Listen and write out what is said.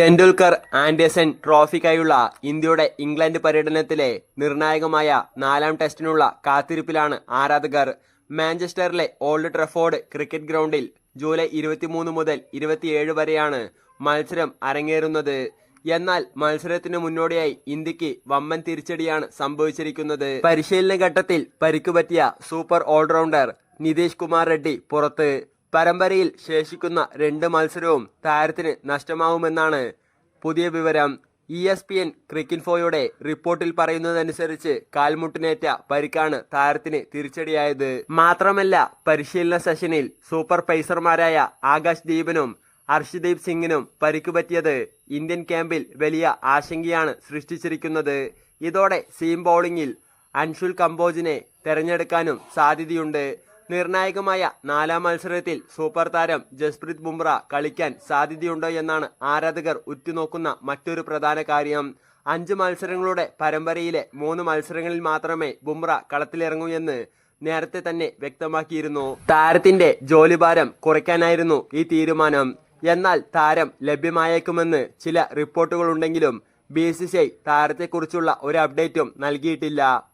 Tendulkar Anderson ട്രോഫിക്കായുള്ള ഇന്ത്യയുടെ England പര്യടനത്തിലെ നിർണായകമായ നാലാം ടെസ്റ്റിനുള്ള കാത്തിരിപ്പിലാണ് ആരാധകർ. മാഞ്ചസ്റ്ററിലെ ഓൾഡ് ട്രഫോർഡ് ക്രിക്കറ്റ് ഗ്രൗണ്ടിൽ ജൂലൈ ഇരുപത്തിമൂന്ന് മുതൽ ഇരുപത്തിയേഴ് വരെയാണ് മത്സരം അരങ്ങേറുന്നത്. എന്നാൽ മത്സരത്തിന് മുന്നോടിയായി ഇന്ത്യയ്ക്ക് വമ്പൻ തിരിച്ചടിയാണ് സംഭവിച്ചിരിക്കുന്നത്. പരിശീലന ഘട്ടത്തിൽ പരിക്കുപറ്റിയ super all rounder Nitish Kumar Reddy പുറത്ത്. പരമ്പരയിൽ ശേഷിക്കുന്ന രണ്ട് മത്സരവും താരത്തിന് നഷ്ടമാവുമെന്നാണ് പുതിയ വിവരം. ഇ എസ് പി എൻ ക്രിക്കിൻഫോയുടെ റിപ്പോർട്ടിൽ പറയുന്നതനുസരിച്ച് കാൽമുട്ടിനേറ്റ പരിക്കാണ് താരത്തിന് തിരിച്ചടിയായത്. മാത്രമല്ല പരിശീലന സെഷനിൽ സൂപ്പർ പേസർമാരായ ആകാശ് ദീപനും ഹർഷദീപ് സിംഗിനും പരിക്ക് പറ്റിയത് ഇന്ത്യൻ ക്യാമ്പിൽ വലിയ ആശങ്കയാണ് സൃഷ്ടിച്ചിരിക്കുന്നത്. ഇതോടെ സീം ബൗളിംഗിൽ അൻഷുൽ കമ്പോജിനെ തെരഞ്ഞെടുക്കാനും സാധ്യതയുണ്ട്. നിർണായകമായ നാലാം മത്സരത്തിൽ സൂപ്പർ താരം ജസ്പ്രീത് ബുംറ കളിക്കാൻ സാധ്യതയുണ്ടോ എന്നാണ് ആരാധകർ ഉറ്റുനോക്കുന്ന മറ്റൊരു പ്രധാന കാര്യം. അഞ്ച് മത്സരങ്ങളുടെ പരമ്പരയിലെ മൂന്ന് മത്സരങ്ങളിൽ മാത്രമേ ബുംറ കളത്തിലിറങ്ങൂ എന്ന് നേരത്തെ തന്നെ വ്യക്തമാക്കിയിരുന്നു. താരത്തിന്റെ ജോലിഭാരം കുറയ്ക്കാനായിരുന്നു ഈ തീരുമാനം. എന്നാൽ താരം ലഭ്യമായേക്കുമെന്ന് ചില റിപ്പോർട്ടുകളുണ്ടെങ്കിലും ബി സി സി ഐ താരത്തെക്കുറിച്ചുള്ള ഒരു അപ്ഡേറ്റും നൽകിയിട്ടില്ല.